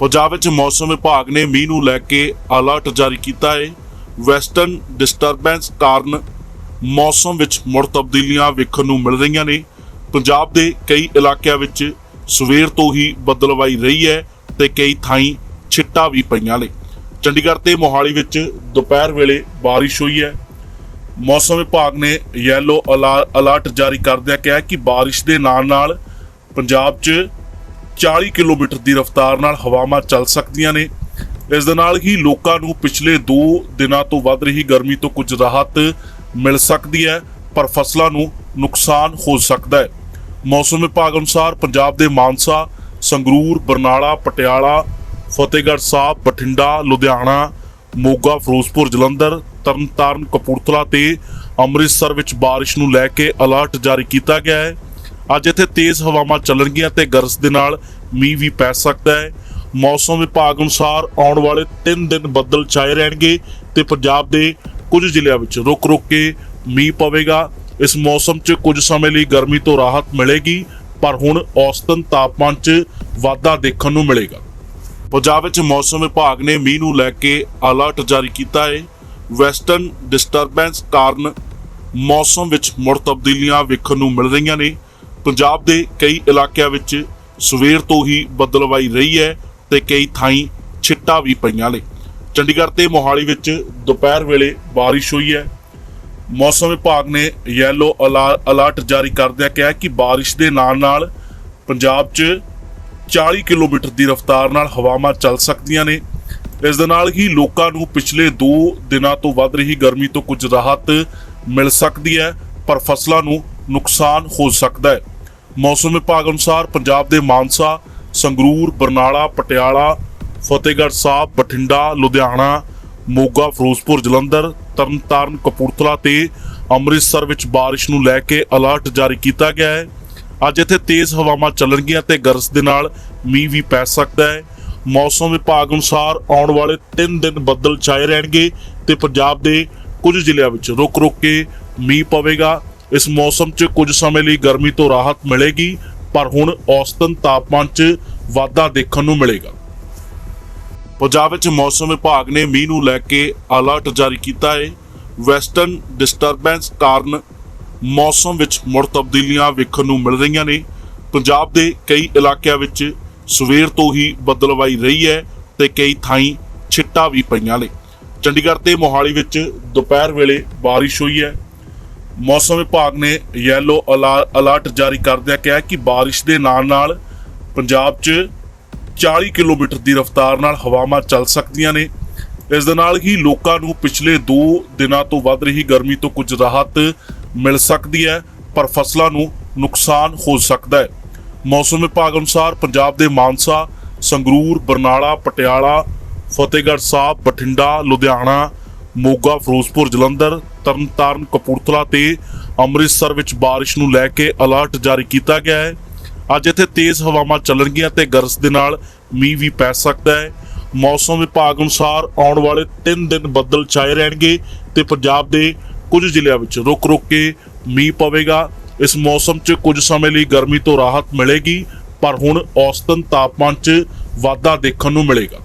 ਪੰਜਾਬ ਵਿੱਚ ਮੌਸਮ ਵਿਭਾਗ ਨੇ ਮੀਂਹ ਨੂੰ ਲੈ ਕੇ ਅਲਰਟ ਜਾਰੀ ਕੀਤਾ ਹੈ। ਵੈਸਟਰਨ ਡਿਸਟਰਬੈਂਸ ਕਾਰਨ ਮੌਸਮ ਵਿੱਚ ਮੁੜ ਤਬਦੀਲੀਆਂ ਵੇਖਣ ਨੂੰ ਮਿਲ ਰਹੀਆਂ ਨੇ। ਪੰਜਾਬ ਦੇ ਕਈ ਇਲਾਕਿਆਂ ਵਿੱਚ ਸਵੇਰ ਤੋਂ ਹੀ ਬੱਦਲਵਾਈ ਰਹੀ ਹੈ ਤੇ ਕਈ ਥਾਈਂ ਛਿੱਟਾਂ ਵੀ ਪਈਆਂ ਨੇ। ਚੰਡੀਗੜ੍ਹ ਤੇ ਮੋਹਾਲੀ ਵਿੱਚ ਦੁਪਹਿਰ ਵੇਲੇ ਬਾਰਿਸ਼ ਹੋਈ ਹੈ। ਮੌਸਮ ਵਿਭਾਗ ਨੇ ਯੈਲੋ ਅਲਰਟ ਜਾਰੀ ਕਰਦਿਆਂ ਕਿਹਾ ਕਿ ਬਾਰਿਸ਼ ਦੇ ਨਾਲ ਨਾਲ ਪੰਜਾਬ 'ਚ 40 ਕਿਲੋਮੀਟਰ ਦੀ ਰਫ਼ਤਾਰ ਨਾਲ ਹਵਾਵਾਂ ਚੱਲ ਸਕਦੀਆਂ ਨੇ। ਇਸ ਦੇ ਨਾਲ ਹੀ ਲੋਕਾਂ ਨੂੰ ਪਿਛਲੇ 2 ਦਿਨਾਂ ਤੋਂ ਵੱਧ ਰਹੀ ਗਰਮੀ ਤੋਂ ਕੁਝ ਰਾਹਤ ਮਿਲ ਸਕਦੀ ਹੈ, ਪਰ ਫਸਲਾਂ ਨੂੰ ਨੁਕਸਾਨ ਹੋ ਸਕਦਾ ਹੈ। ਮੌਸਮ ਵਿਭਾਗ ਅਨੁਸਾਰ ਪੰਜਾਬ ਦੇ ਮਾਨਸਾ, ਸੰਗਰੂਰ, ਬਰਨਾਲਾ, ਪਟਿਆਲਾ, ਫਤਿਹਗੜ੍ਹ ਸਾਹਿਬ, ਬਠਿੰਡਾ, ਲੁਧਿਆਣਾ, ਮੋਗਾ, ਫਿਰੋਜ਼ਪੁਰ, ਜਲੰਧਰ, ਤਰਨਤਾਰਨ, ਕਪੂਰਥਲਾ ਤੇ ਅੰਮ੍ਰਿਤਸਰ ਵਿੱਚ ਬਾਰਿਸ਼ ਨੂੰ ਲੈ ਕੇ ਅਲਰਟ ਜਾਰੀ ਕੀਤਾ ਗਿਆ ਹੈ। ਅੱਜ ਇੱਥੇ ਤੇਜ਼ ਹਵਾਵਾਂ ਚੱਲਣਗੀਆਂ ਤੇ ਗਰਜ ਦੇ ਨਾਲ ਮੀਂਹ ਵੀ ਪੈ ਸਕਦਾ ਹੈ। ਮੌਸਮ ਵਿਭਾਗ ਅਨੁਸਾਰ ਆਉਣ ਵਾਲੇ 3 ਦਿਨ ਬੱਦਲ ਛਾਏ ਰਹਿਣਗੇ ਤੇ ਪੰਜਾਬ ਦੇ ਕੁਝ ਜ਼ਿਲ੍ਹਿਆਂ ਵਿੱਚ ਰੁਕ-ਰੁਕ ਕੇ ਮੀਂਹ ਪਵੇਗਾ। ਇਸ ਮੌਸਮ 'ਚ ਕੁਝ ਸਮੇਂ ਲਈ ਗਰਮੀ ਤੋਂ ਰਾਹਤ ਮਿਲੇਗੀ, ਪਰ ਹੁਣ ਔਸਤਨ ਤਾਪਮਾਨ 'ਚ ਵਾਧਾ ਦੇਖਣ ਨੂੰ ਮਿਲੇਗਾ। ਪੰਜਾਬ ਵਿੱਚ ਮੌਸਮ ਵਿਭਾਗ ਨੇ ਮੀਂਹ ਨੂੰ ਲੈ ਕੇ ਅਲਰਟ ਜਾਰੀ ਕੀਤਾ ਹੈ। ਵੈਸਟਰਨ ਡਿਸਟਰਬੈਂਸ ਕਾਰਨ ਮੌਸਮ ਵਿੱਚ ਮੁੜ ਤਬਦੀਲੀਆਂ ਵੇਖਣ ਨੂੰ ਮਿਲ ਰਹੀਆਂ ਨੇ। ਪੰਜਾਬ ਦੇ ਕਈ ਇਲਾਕਿਆਂ ਵਿੱਚ ਸਵੇਰ ਤੋਂ ਹੀ ਬੱਦਲਵਾਈ ਰਹੀ ਹੈ ਤੇ ਕਈ ਥਾਈਂ ਛਿੱਟਾਂ ਵੀ ਪਈਆਂ ਨੇ। ਚੰਡੀਗੜ੍ਹ ਤੇ ਮੋਹਾਲੀ ਵਿੱਚ ਦੁਪਹਿਰ ਵੇਲੇ ਬਾਰਿਸ਼ ਹੋਈ ਹੈ। ਮੌਸਮ ਵਿਭਾਗ ਨੇ ਯੈਲੋ ਅਲਰਟ ਜਾਰੀ ਕਰਦਿਆਂ ਕਿਹਾ ਕਿ ਬਾਰਿਸ਼ ਦੇ ਨਾਲ ਨਾਲ ਪੰਜਾਬ 'ਚ 40 ਕਿਲੋਮੀਟਰ ਦੀ ਰਫ਼ਤਾਰ ਨਾਲ ਹਵਾਵਾਂ ਚੱਲ ਸਕਦੀਆਂ ਨੇ। ਇਸ ਦੇ ਨਾਲ ਹੀ ਲੋਕਾਂ ਨੂੰ ਪਿਛਲੇ 2 ਦਿਨਾਂ ਤੋਂ ਵੱਧ ਰਹੀ ਗਰਮੀ ਤੋਂ ਕੁਝ ਰਾਹਤ ਮਿਲ ਸਕਦੀ ਹੈ, ਪਰ ਫਸਲਾਂ ਨੂੰ ਨੁਕਸਾਨ ਹੋ ਸਕਦਾ ਹੈ। ਮੌਸਮ ਵਿਭਾਗ ਅਨੁਸਾਰ ਪੰਜਾਬ ਦੇ ਮਾਨਸਾ, ਸੰਗਰੂਰ, ਬਰਨਾਲਾ, ਪਟਿਆਲਾ, ਫਤਿਹਗੜ੍ਹ ਸਾਹਿਬ, ਬਠਿੰਡਾ, ਲੁਧਿਆਣਾ, ਮੋਗਾ, ਫਿਰੋਜ਼ਪੁਰ, ਜਲੰਧਰ, ਤਰਨਤਾਰਨ, ਕਪੂਰਥਲਾ ਤੇ ਅੰਮ੍ਰਿਤਸਰ ਵਿੱਚ ਬਾਰਿਸ਼ ਨੂੰ ਲੈ ਕੇ ਅਲਰਟ ਜਾਰੀ ਕੀਤਾ ਗਿਆ ਹੈ। ਅੱਜ ਇੱਥੇ ਤੇਜ਼ ਹਵਾਵਾਂ ਚੱਲਣਗੀਆਂ ਤੇ ਗਰਜ ਦੇ ਨਾਲ ਮੀਂਹ ਵੀ ਪੈ ਸਕਦਾ ਹੈ। ਮੌਸਮ ਵਿਭਾਗ ਅਨੁਸਾਰ ਆਉਣ ਵਾਲੇ 3 ਦਿਨ ਬੱਦਲ ਛਾਏ ਰਹਿਣਗੇ ਤੇ ਪੰਜਾਬ ਦੇ ਕੁਝ ਜ਼ਿਲ੍ਹਿਆਂ ਵਿੱਚ ਰੁਕ-ਰੁਕ ਕੇ ਮੀਂਹ ਪਵੇਗਾ। ਇਸ ਮੌਸਮ 'ਚ ਕੁਝ ਸਮੇਂ ਲਈ ਗਰਮੀ ਤੋਂ ਰਾਹਤ ਮਿਲੇਗੀ, ਪਰ ਹੁਣ ਔਸਤਨ ਤਾਪਮਾਨ 'ਚ ਵਾਧਾ ਦੇਖਣ ਨੂੰ ਮਿਲੇਗਾ। ਪੰਜਾਬ ਵਿੱਚ ਮੌਸਮ ਵਿਭਾਗ ਨੇ ਮੀਂਹ ਨੂੰ ਲੈ ਕੇ ਅਲਰਟ ਜਾਰੀ ਕੀਤਾ ਹੈ। ਵੈਸਟਰਨ ਡਿਸਟਰਬੈਂਸ ਕਾਰਨ ਮੌਸਮ ਵਿੱਚ ਮੁੜ ਤਬਦੀਲੀਆਂ ਵੇਖਣ ਨੂੰ ਮਿਲ ਰਹੀਆਂ ਨੇ। ਪੰਜਾਬ ਦੇ ਕਈ ਇਲਾਕਿਆਂ ਵਿੱਚ ਸਵੇਰ ਤੋਂ ਹੀ ਬੱਦਲਵਾਈ ਰਹੀ ਹੈ ਤੇ ਕਈ ਥਾਈਂ ਛਿੱਟਾਂ ਵੀ ਪਈਆਂ ਨੇ। ਚੰਡੀਗੜ੍ਹ ਤੇ ਮੋਹਾਲੀ ਵਿੱਚ ਦੁਪਹਿਰ ਵੇਲੇ ਬਾਰਿਸ਼ ਹੋਈ ਹੈ। ਮੌਸਮ ਵਿਭਾਗ ਨੇ ਯੈਲੋ ਅਲਰਟ ਜਾਰੀ ਕਰਦਿਆਂ ਕਿਹਾ ਕਿ ਬਾਰਿਸ਼ ਦੇ ਨਾਲ ਨਾਲ ਪੰਜਾਬ 'ਚ 40 ਕਿਲੋਮੀਟਰ ਦੀ ਰਫ਼ਤਾਰ ਨਾਲ ਹਵਾਵਾਂ ਚੱਲ ਸਕਦੀਆਂ ਨੇ। ਇਸ ਦੇ ਨਾਲ ਹੀ ਲੋਕਾਂ ਨੂੰ ਪਿਛਲੇ 2 ਦਿਨਾਂ ਤੋਂ ਵੱਧ ਰਹੀ ਗਰਮੀ ਤੋਂ ਕੁਝ ਰਾਹਤ ਮਿਲ ਸਕਦੀ ਹੈ, ਪਰ ਫਸਲਾਂ ਨੂੰ ਨੁਕਸਾਨ ਹੋ ਸਕਦਾ ਹੈ। ਮੌਸਮ ਵਿਭਾਗ ਅਨੁਸਾਰ ਪੰਜਾਬ ਦੇ ਮਾਨਸਾ, ਸੰਗਰੂਰ, ਬਰਨਾਲਾ, ਪਟਿਆਲਾ, ਫਤਿਹਗੜ੍ਹ ਸਾਹਿਬ, ਬਠਿੰਡਾ, ਲੁਧਿਆਣਾ ਮੋਗਾ, ਫਿਰੋਜ਼ਪੁਰ, ਜਲੰਧਰ ਤਰਨਤਾਰਨ ਕਪੂਰਥਲਾ ਤੇ ਅੰਮ੍ਰਿਤਸਰ ਵਿੱਚ ਬਾਰਿਸ਼ ਨੂੰ ਲੈ ਕੇ ਅਲਰਟ ਜਾਰੀ ਕੀਤਾ ਗਿਆ ਹੈ। ਅੱਜ ਇੱਥੇ ਤੇਜ਼ ਹਵਾਵਾਂ ਚੱਲਣਗੀਆਂ ਤੇ ਗਰਜ ਦੇ ਨਾਲ ਮੀਂਹ ਵੀ ਪੈ ਸਕਦਾ ਹੈ। ਮੌਸਮ ਵਿਭਾਗ ਅਨੁਸਾਰ ਆਉਣ ਵਾਲੇ 3 ਦਿਨ ਬੱਦਲ ਛਾਏ ਰਹਿਣਗੇ ਤੇ ਪੰਜਾਬ ਦੇ ਕੁਝ ਜ਼ਿਲ੍ਹਿਆਂ ਵਿੱਚ ਰੁਕ-ਰੁਕ ਕੇ ਮੀਂਹ ਪਵੇਗਾ। ਇਸ ਮੌਸਮ 'ਚ ਕੁਝ ਸਮੇਂ ਲਈ ਗਰਮੀ ਤੋਂ ਰਾਹਤ ਮਿਲੇਗੀ, ਪਰ ਹੁਣ ਔਸਤਨ ਤਾਪਮਾਨ 'ਚ ਵਾਧਾ ਦੇਖਣ ਨੂੰ ਮਿਲੇਗਾ।